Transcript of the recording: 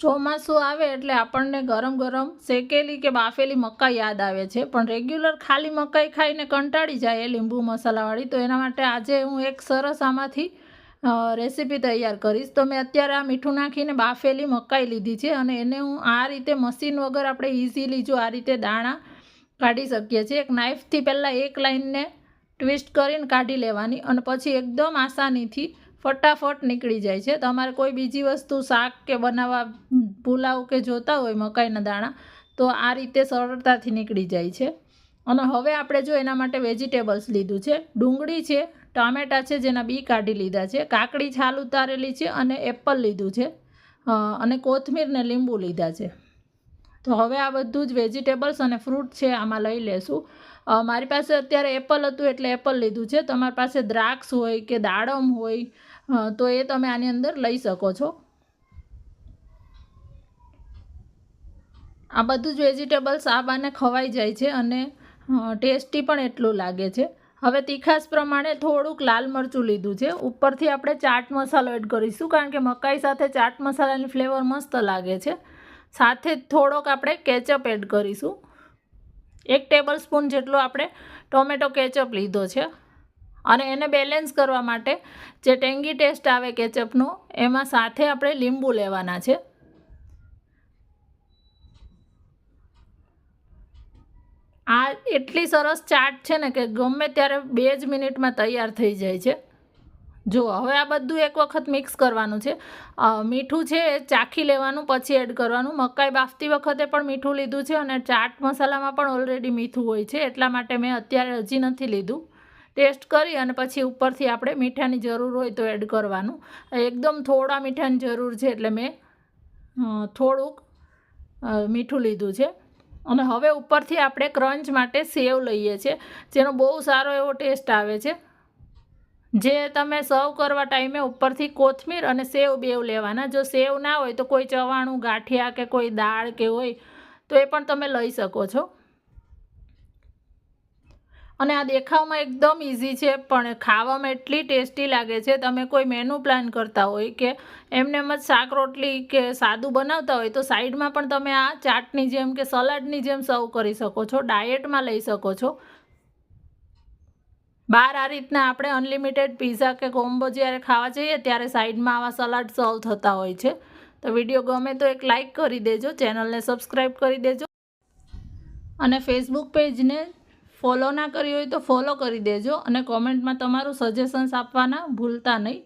ચોમાસું આવે એટલે આપણને ગરમ ગરમ શેકેલી કે બાફેલી મકાઈ યાદ આવે છે. પણ રેગ્યુલર ખાલી મકાઈ ખાઈને કંટાળી જાય એ લીંબુ મસાલાવાળી, તો એના માટે આજે હું એક સરસ આમાંથી રેસીપી તૈયાર કરીશ. તો મેં અત્યારે આ મીઠું નાખીને બાફેલી મકાઈ લીધી છે અને એને હું આ રીતે મશીન વગર આપણે ઇઝીલી જો આ રીતે દાણા કાઢી શકીએ છીએ. એક નાઇફથી પહેલાં એક લાઈનને ટ્વિસ્ટ કરીને કાઢી લેવાની અને પછી એકદમ આસાનીથી ફટાફટ નીકળી જાય છે. તમારે કોઈ બીજી વસ્તુ, શાક કે બનાવવા પુલાવ કે જોતા હોય મકાઈના દાણા, તો આ રીતે સરળતાથી નીકળી જાય છે. અને હવે આપણે જો એના માટે વેજીટેબલ્સ લીધું છે. ડુંગળી છે, ટામેટાં છે, જેના બી કાઢી લીધા છે. કાકડી છાલ ઉતારેલી છે અને એપલ લીધું છે. અને કોથમીરને લીંબુ લીધા છે. તો હવે આ બધું જ વેજીટેબલ્સ અને ફ્રૂટ છે આમાં લઈ લેશું. મારી પાસે અત્યારે એપલ હતું એટલે એપલ લીધું છે. તમારી પાસે દ્રાક્ષ હોય કે દાડમ હોય તો એ તમે આની અંદર લઈ શકો છો. આ બધું જ વેજીટેબલ્સ આ બાને ખવાઈ જાય છે અને ટેસ્ટી પણ એટલું લાગે છે. હવે તીખાસ પ્રમાણે થોડુંક લાલ મરચું લીધું છે. ઉપરથી આપણે ચાટ મસાલો એડ કરીશું કારણ કે મકાઈ સાથે ચાટ મસાલાની ફ્લેવર મસ્ત લાગે છે. સાથે થોડોક આપણે કેચઅપ એડ કરીશું. એક ટેબલ સ્પૂન જેટલો આપણે ટોમેટો કેચઅપ લીધો છે. અને એને બેલેન્સ કરવા માટે જે ટેંગી ટેસ્ટ આવે કેચઅપનો એમાં સાથે આપણે લીંબુ લેવાના છે. આ એટલી સરસ ચાટ છે ને કે ગમે ત્યારે બે જ મિનિટમાં તૈયાર થઈ જાય છે. જો, હવે આ બધું એક વખત મિક્સ કરવાનું છે. મીઠું છે એ ચાખી લેવાનું, પછી એડ કરવાનું. મકાઈ બાફતી વખતે પણ મીઠું લીધું છે અને ચાટ મસાલામાં પણ ઓલરેડી મીઠું હોય છે, એટલા માટે મેં અત્યારે હજી નથી લીધું. ટેસ્ટ કરી અને પછી ઉપરથી આપણે મીઠાની જરૂર હોય તો એડ કરવાનું. એકદમ થોડા મીઠાની જરૂર છે એટલે મેં થોડુંક મીઠું લીધું છે. અને હવે ઉપરથી આપણે ક્રંચ માટે સેવ લઈએ છીએ, જેનો બહુ સારો એવો ટેસ્ટ આવે છે. જે તમે સર્વ કરવા ટાઈમે ઉપરથી કોથમીર અને સેવ બેવ લેવાના. જો સેવ ના હોય તો કોઈ ચવાણું, ગાંઠિયા કે કોઈ દાળ કે હોય, તો એ પણ તમે લઈ શકો છો. અને આ દેખાવમાં એકદમ ઇઝી છે, પણ ખાવામાં એટલી ટેસ્ટી લાગે છે, તમે કોઈ મેનુ પ્લાન કરતા હોય કે એમને એમ જ શાક રોટલી કે સાદું બનાવતા હોય, તો સાઈડમાં પણ તમે આ ચાટની જેમ કે સલાડની જેમ સર્વ કરી શકો છો ડાયટમાં લઈ શકો છો. બહાર આ રીતના આપણે અનલિમિટેડ પીઝા કે કોમ્બો જ્યારે ખાવા જઈએ, ત્યારે સાઈડમાં આવા સલાડ સર્વ થતા હોય છે. તો વીડિયો ગમે તો એક લાઈક કરી દેજો ચેનલને સબસ્ક્રાઈબ કરી દેજો. અને ફેસબુક પેજને ફોલો ના કરી હોય તો ફોલો કરી દેજો અને કોમેન્ટમાં તમારું સજેશન્સ આપવાના ભૂલતા નહીં.